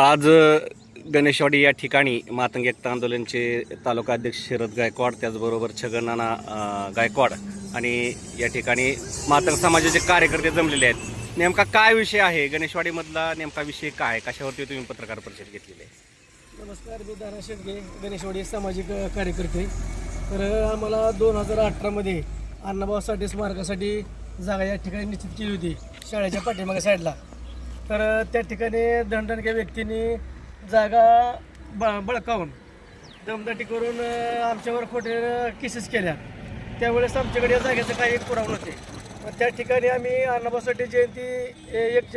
आज गणेशवाडी या ठिकाणी मातंग एकता आंदोलनचे तालुका अध्यक्ष शरद गायकवाड त्याचबरोबर छगनाना गायकवाड आणि या ठिकाणी मातंग समाजाचे कार्यकर्ते जमलेले आहेत. नेमका काय विषय आहे? गणेशवाडीमधला नेमका विषय काय? कशावरती तुम्ही पत्रकार परिषद घेतलेली आहे? नमस्कार मी दारा शेडगे गणेशवाडी सामाजिक कार्यकर्ते. तर आम्हाला दोन हजार अठरामध्ये अण्णाभाऊ साठे स्मारकासाठी जागा या ठिकाणी निश्चित केली होती शाळेच्या पाठीमागे साईडला. तर त्या ठिकाणी दणदणक्या व्यक्तींनी जागा ब बळकावून दमदाटी करून आमच्यावर खोटे केसेस केल्या. त्यावेळेस आमच्याकडे या जागेचं काही एक पुरावा नव्हते. मग त्या ठिकाणी आम्ही अण्णाभाऊ साठे जयंती एक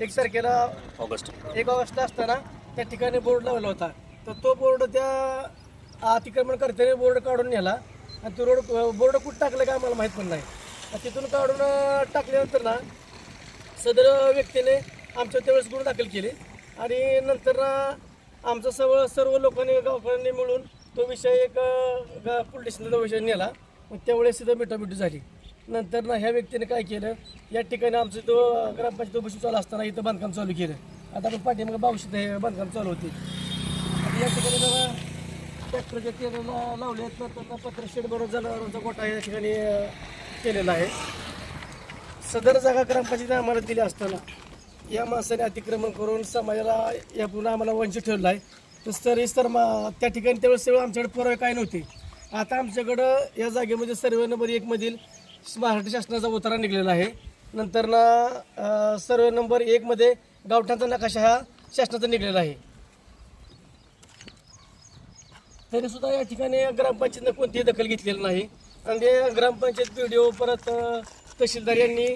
एक तारखेला ऑगस्ट. एक ऑगस्टला असताना त्या ठिकाणी बोर्ड लावला होता. तर तो बोर्ड त्या अतिक्रमणकर्त्याने बोर्ड काढून नेला. आणि तो रोड बोर्ड कुठं टाकलं काय आम्हाला माहीत पण नाही. तिथून काढून टाकल्यानंतर ना सदर व्यक्तीने आमच्या त्यावेळेस गुन्हे दाखल केले. आणि नंतर ना सर्व सर्व लोकांनी गावकऱ्यांनी मिळून तो विषय एक पोलीस स्टेशनचा विषय नेला. मग त्यावेळेस तिथं मिटामिटी झाली. नंतर ना ह्या व्यक्तीने काय केलं? या ठिकाणी आमचं तो ग्रामपंचायत बसून चालू असताना इथं बांधकाम चालू केलं. आता आपण पाठीमागे बावशीत हे बांधकाम चालू होते. आता या ठिकाणी जरा ट्रॅक्टरच्या तेलाला लावले आहेत तर त्याचा पत्र शेड बरोबर जनावरांचा गोठा या ठिकाणी केलेला आहे. सदर जागा ग्रामपंचायतीने आम्हाला दिली असताना या माणसाने अतिक्रमण करून समाजाला या पुन्हा आम्हाला वंचित ठेवलं आहे. तर सर मा त्या ठिकाणी त्यावेळेस सगळं आमच्याकडे पुरावे काय नव्हते. आता आमच्याकडं या जागेमध्ये सर्वे नंबर एकमधील महाराष्ट्र शासनाचा उतारा निघलेला आहे. नंतर ना सर्वे नंबर एकमध्ये गावठांचा नकाशा हा शासनाचा निघलेला आहे. तरीसुद्धा या ठिकाणी ग्रामपंचायतीनं कोणतीही दखल घेतलेली नाही. आणि ते ग्रामपंचायत पी परत तहसीलदार यांनी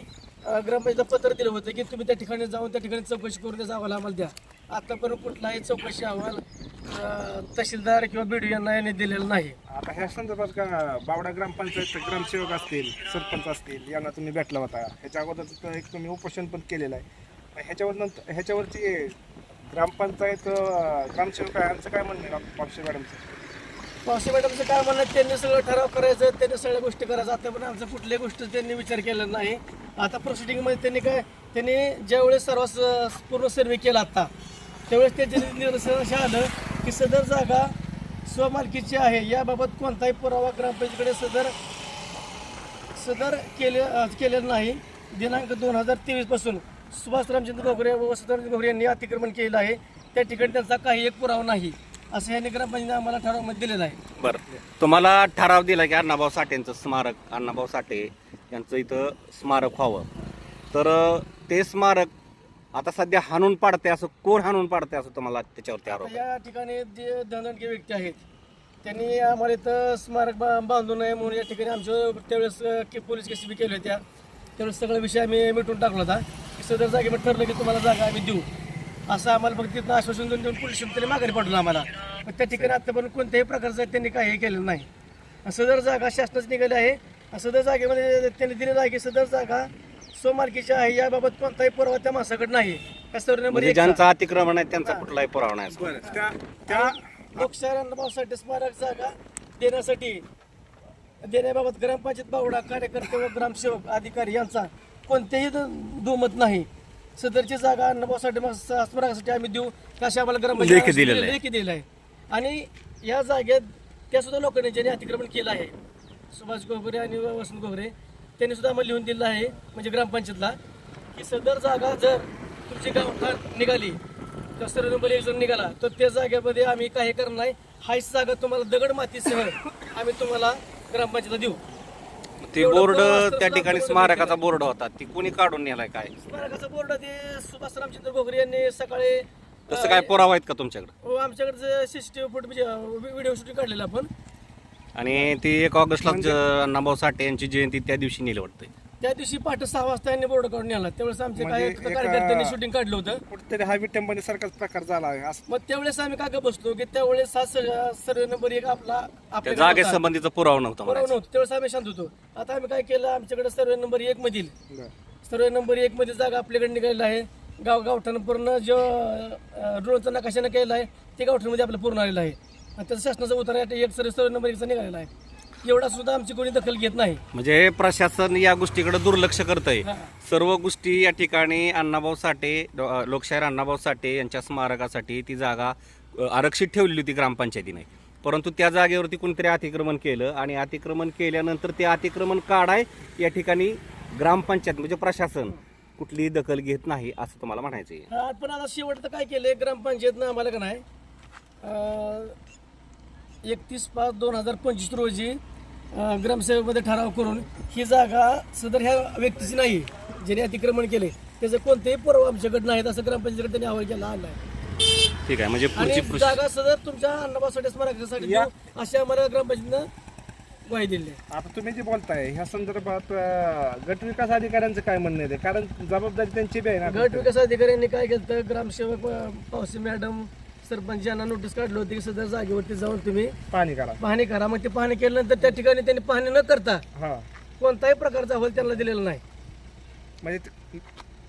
ग्रामपंचायतला पत्र दिलं होतं की तुम्ही त्या ठिकाणी जाऊन त्या ठिकाणी चौकशी करून त्याचा अहवाल आम्हाला द्या. आतापर्यंत कुठलाही चौकशी अहवाल अ, तहसीलदार किंवा बी यांना यांनी दिलेला नाही. आता ह्या संदर्भात का बावडा ग्रामपंचायत ग्रामसेवक असतील सरपंच असतील यांना तुम्ही भेटला होता. ह्याच्या अगोदर एक तुम्ही उपोषण पण केलेलं आहे. मग ह्याच्यावर नंतर ह्याच्यावरती ग्रामपंचायत अं, ग्रामसेवक आहे यांचं काय म्हणणं आहे पाक्षे मॅडमचं? पावसे मॅडमचं काय म्हणणं त्यांनी सगळं ठराव करायचं त्यांनी सगळ्या गोष्टी करायचं. आता पण आमचं कुठल्याही गोष्टी त्यांनी विचार केलेला नाही. आता प्रोसिडिंगमध्ये त्यांनी काय त्यांनी ज्यावेळेस सर्व पूर्ण सर्वे केला आता त्यावेळेस त्याचे निदर्शन असे आलं की सदर जागा स्वमालकीची आहे. याबाबत कोणताही पुरावा ग्रामपंचायतीकडे सदर सदर केले अ, केलेलं नाही. दिनांक दोन हजार तेवीसपासून सुभाष रामचंद्र घोगरे व वसंतराव घोगरे यांनी अतिक्रमण केलेलं आहे. त्या ठिकाणी त्यांचा काही एक पुरावा नाही. असं यांनी ग्रामपंचायतीने आम्हाला ठरावामध्ये दिलेलं आहे. बरं. तुम्हाला ठराव दिला की अण्णाभाऊ साठेंचं स्मारक अण्णाभाऊ साठे यांचं इथं स्मारक व्हावं. तर ते स्मारक आता सध्या हाणून पाडते असं कोण हाणून पाडते असं तुम्हाला त्याच्यावरती आरोप आहे? या ठिकाणी जे धनधनके व्यक्ती आहेत त्यांनी आम्हाला इथं स्मारक बा- बांधू नये म्हणून या ठिकाणी आमच्या त्यावेळेस अ, के पोलीस केस बी केल्या होत्या. त्यावेळेस सगळा विषय आम्ही मिटून टाकला होता. की सदर जागेमध्ये ठरलं की तुम्हाला जागा आम्ही देऊ. असं आम्हाला फक्त तिथं आश्वासन देऊन देऊन पोलीस त्यांनी माघारी पाठवलं आम्हाला. पण त्या ठिकाणी आतापर्यंत कोणत्याही प्रकारचं त्यांनी काही केलेलं नाही. सदर जागा शासनाचं निघाली आहे. सदर जागेमध्ये त्यांनी दिलेलं आहे की सदर जागा स्वमालकीची आहे याबाबत कोणताही पुरावा त्या माणसाकडे नाही नंबर म्हणजे एक ज्यांचं अतिक्रमण आहे त्यांचा कुठलाही पुरावा नाही. बरं त्या त्या लोकशाही स्मारक जागा देण्यासाठी देण्याबाबत ग्रामपंचायत बावडा कार्यकर्ते व ग्रामसेवक अधिकारी यांचा कोणतेही द- दुमत नाही सदरची जागा अण्णाभाऊसाठी स्मारकासाठी आम्ही देऊ कशा आम्हाला ग्रामपंचायत लेखी दिलेलं आहे. लेखी दिलेलं आहे आणि या जागेत त्या सुद्धा लोकांनी ज्यांनी अतिक्रमण केलं आहे सुभाष गोगरे आणि वसंत गोगरे त्यांनी सुद्धा आम्हाला लिहून दिलं आहे म्हणजे ग्रामपंचायतला की सदर जागा जर तुमची गावठाण निघाली तर सर्व नंबर एक जर निघाला तर त्या जागेमध्ये आम्ही काही करणार नाही. हाच जागा तुम्हाला दगड मातीसह आम्ही तुम्हाला ग्रामपंचायतला देऊ. ते बोर्ड त्या ठिकाणी स्मारकाचा बोर्ड होता ती कुणी काढून नेलाय काय? स्मारकाचा बोर्ड ते सुभाष रामचंद्र गोगरे यांनी सकाळी तसं काय पुरावा आहेत का तुमच्याकडे? हो, आमच्याकडे सीसीटीव्ही फुट म्हणजे व्हिडिओ शूटिंग काढलेलं आपण आणि ती एक ऑगस्टला ज- अण्णाभाऊ साठे यांची जयंती त्या दिवशी नेली वाटते त्या दिवशी पहाटे सहा वाजता यांनी बोर्ड काढून नेला. त्यावेळेस आमचे म्हणजे काही एका- कार्यकर्त्यांनी शूटिंग काढलं होतं. कुठेतरी हा विटंबनेसारखाच प्रकार झाला आहे. असं मग त्यावेळेस आम्ही का ग बसलो की त्यावेळेस हा सर्व नंबर एक आपला त्या आपल्या जागेसंबंधीचा पुरावा नव्हता बरोबर म्हणायचं. नव्हतं. त्यावेळेस आम्ही शांत होतो. आता आम्ही काय केलं? आमच्याकडे सर्वे नंबर एक मधील. बरं. सर्वे नंबर एक मध्ये जागा आपल्याकडे निघालेला आहे. गाव गावठाण पूर्ण जो रोडचा नकाशानं केलेला आहे ते गावठाणमध्ये आपलं पूर्ण आलेलं आहे. आणि त्याचा शासनाचा उतारा एक सर्व सर्वे नंबर एकचा निघालेला आहे. एवढा सुद्धा आमची कोणी दखल घेत नाही. म्हणजे प्रशासन या गोष्टीकडे दुर्लक्ष करतंय. हा. सर्व गोष्टी या ठिकाणी अण्णाभाऊ साठे लोकशाहीर अण्णाभाऊ साठे यांच्या स्मारकासाठी ती जागा आरक्षित ठेवलेली होती ग्रामपंचायतीने. परंतु त्या जागेवरती कोणतरी अतिक्रमण केलं आणि अतिक्रमण केल्यानंतर ते अतिक्रमण काढाय या ठिकाणी ग्रामपंचायत म्हणजे प्रशासन कुठलीही दखल घेत नाही असं तुम्हाला म्हणायचं आहे पण आता शेवट तर काय केलंय? ग्रामपंचायतनं आम्हाला का नाही एकतीस पाच दोन हजार पंचवीस रोजी ग्रामसेवेमध्ये ठराव करून ही जागा सदर ह्या व्यक्तीची नाही ज्याने अतिक्रमण केले त्याचं कोणतेही पुरावा आमच्याकडे नाहीत असं ग्रामपंचायतीकडे त्यांनी अहवाल केला आलाय ठीक आहे म्हणजे आणि पुढची प्रोसेस जागा सदर तुमच्या अण्णाभासाठी स्मारकासाठी देऊ अशी आम्हाला ग्रामपंचायतीनं ग्वाही दिली. आहे आता तुम्ही जे बोलताय ह्या संदर्भात अं, गट विकास अधिकाऱ्यांचं काय म्हणणं आहे? ते? कारण जबाबदारी त्यांची बी आहे ना गट विकास अधिकाऱ्यांनी काय केलं तर ग्रामसेवक अं, पावसे मॅडम सरपंच यांना नोटीस काढली होती की सदर जागेवरती जाऊन तुम्ही पाणी करा पाहणी करा मग ते पाहणी केल्यानंतर त्या ठिकाणी त्यांनी पाहणी न करता हा. कोणताही प्रकारचा अहवाल त्यांना दिलेला नाही. म्हणजे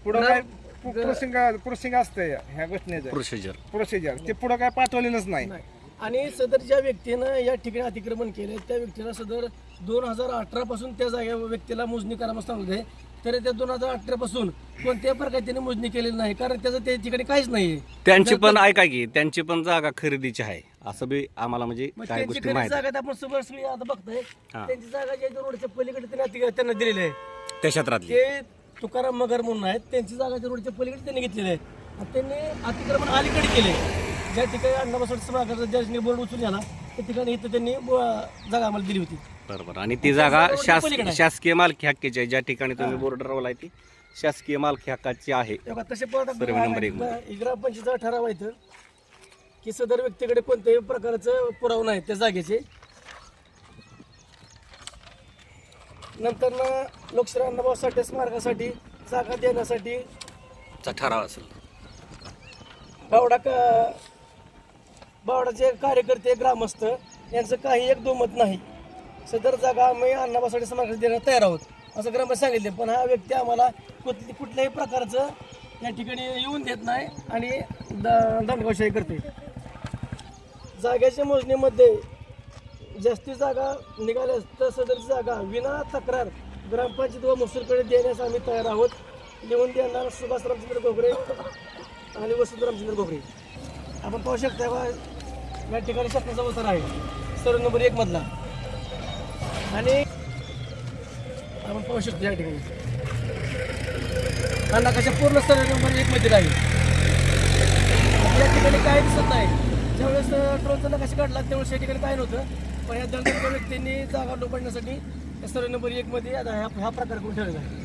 पुढं काय प्रोसिंग प्रोसिंग असतंय ह्या घटनेचं. प्रोसिजर प्रोसिजर ते पुढं काय पाठवलेलंच नाही. नाही. आणि सदर ज्या व्यक्तीनं या ठिकाणी अतिक्रमण केले त्या व्यक्तीला सदर दोन हजार अठरा पासून त्या जागे व्यक्तीला मोजणी करा म्हणून सांगते तरी त्या दोन हजार अठरा पासून कोणत्याही प्रकारे त्यांनी मोजणी केलेली नाही कारण त्याचं त्या ठिकाणी काहीच नाही त्यांची पण ऐका की त्यांची पण जागा खरेदीची आहे. असं बी आम्हाला म्हणजे काय त्यांची गोष्टी माहिती जागा आपण समोर सगळी आता बघतोय. त्यांची जागा जी रोडच्या पलीकडे त्यांनी दिलेली आहे. त्या क्षेत्रातली. ते तुकाराम मगर म्हणून आहेत त्यांची जागा त्या रोडच्या पलीकडे त्यांनी घेतलेली आहे. त्यांनी अतिक्रमण अलीकडे केले. ज्या ठिकाणी अण्णाबासोड समाजाचा ज्या बोर्ड उचलून आला त्या ठिकाणी इथं त्यांनी ब- जागा आम्हाला दिली होती. बरोबर. आणि ती जागा रोडच्या शास पलीकडे आहे. शासकीय मालकी हक्कीची आहे. ज्या ठिकाणी तुम्ही बोर्ड रवलाय ती शासकीय मालकी हक्काची आहे. तेव्हा तसे परत सर्वे नंबर एक ग्रामपंचायतीचा ठराव आहे इथं की सदर व्यक्तीकडे कोणत्याही प्रकारचं पुरावा नाही त्या जागेचे. नंतर ना लोकशाही अण्णाभाऊ साठे स्मारकासाठी जागा देण्यासाठी चा ठराव असेल. बावडा का बावडाचे कार्यकर्ते ग्रामस्थ यांचं काही एक दुमत नाही. सदर जागा आम्ही अण्णाबासाठी समाज देण्यास तयार आहोत असं ग्रामस्थ सांगितले. पण हा व्यक्ती आम्हाला कुठली कुठल्याही प्रकारचं या ठिकाणी येऊन देत नाही आणि द- दंडगावशाही करते जागेच्या मोजणीमध्ये जास्ती जागा निघाल्यास तर सदरची जागा विना तक्रार ग्रामपंचायत व महसूलकडे देण्यास आम्ही तयार आहोत. लिहून देणार सुभाष रामचंद्र गोगरे आणि वसंत रामचंद्र गोगरे आपण पाहू शकता बा या ठिकाणी शासनाचा अवसर आहे. सर्व नंबर एक मधला. आणि आपण पाहू शकतो या ठिकाणी. हा नकाशा पूर्ण सर्व नंबर एक मध्ये आहे. या ठिकाणी काय दिसत नाही. ज्यावेळेस ट्रोलचा नकाशा काढला त्यावेळेस या ठिकाणी काय नव्हतं. पण या दंडच्या व्यक्तींनी जागा लोपडण्यासाठी या सर्व नंबर एक मध्ये ह्या हा प्रकार करून ठेवलेला आहे.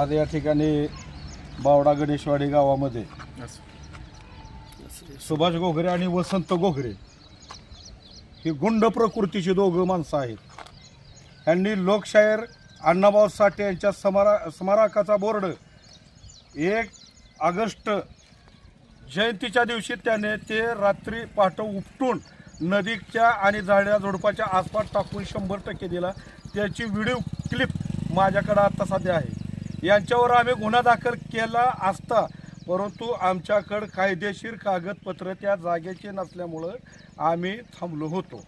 आज या ठिकाणी बावडा गणेशवाडी गावामध्ये. सुभाष गोगरे आणि वसंत गोगरे ही गुंड प्रकृतीची दोघं माणसं आहेत. यांनी लोकशाहीर अण्णाभाऊ साठे यांच्या स्मारा स्मारकाचा बोर्ड एक ऑगस्ट जयंतीच्या दिवशी त्याने ते रात्री पहाटे उपटून नदीच्या आणि झाड्या झुडपाच्या आसपास टाकून शंभर टक्के दिला. त्याची व्हिडिओ क्लिप माझ्याकडे आता सध्या आहे. यांच्यावर आम्ही गुन्हा दाखल केला असता परंतु आमच्याकडं कायदेशीर कागदपत्र त्या जागेचे नसल्यामुळं आम्ही थांबलो होतो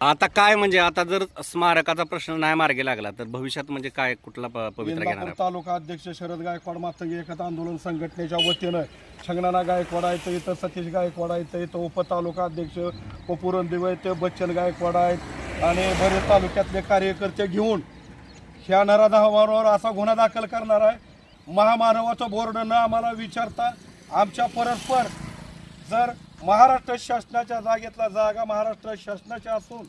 आता काय म्हणजे आता जर स्मारकाचा प्रश्न नाही मार्गी लागला तर भविष्यात म्हणजे काय कुठला प- पवित्रा घेणार इंदापूर आहे? तालुका अध्यक्ष शरद गायकवाड मातंगी एकता आंदोलन संघटनेच्या वतीनं छगनाना गायकवाड आहेत इथं सतीश गायकवाड आहेत इथं उपतालुका अध्यक्ष पपुरन दिवे ते बच्चन गायकवाड आहेत आणि बरेच तालुक्यातले कार्यकर्ते घेऊन ह्या नराधावावर असा गुन्हा दाखल करणार आहे. महामानवाचं बोर्ड न आम्हाला विचारता आमच्या परस्पर जर महाराष्ट्र शासनाच्या जागेतला जागा महाराष्ट्र शासनाच्या असून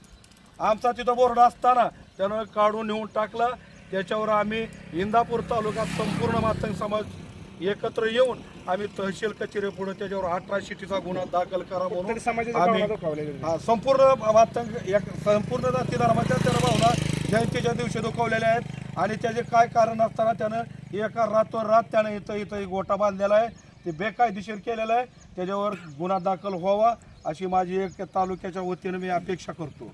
आमचा तिथं बोर्ड असताना त्यानं काढून नेऊन टाकला. त्याच्यावर आम्ही इंदापूर तालुक्यात संपूर्ण मातंग समाज एकत्र येऊन आम्ही तहसील कचेरी पुढे त्याच्यावर अठरा शिटीचा गुन्हा दाखल करा म्हणून आम्ही संपूर्ण मातंग एक संपूर्ण जाती धर्माच्या त्यानं भावना जयंतीच्या दिवशी दुखवलेल्या आहेत आणि त्याचे काय कारण असताना त्यानं एका रातोरात त्यानं इथं इथं एक गोटा बांधलेला आहे. ते बेकायदेशीर केलेलं आहे. त्याच्यावर गुन्हा दाखल व्हावा अशी माझी एक तालुक्याच्या वतीनं मी अपेक्षा करतो.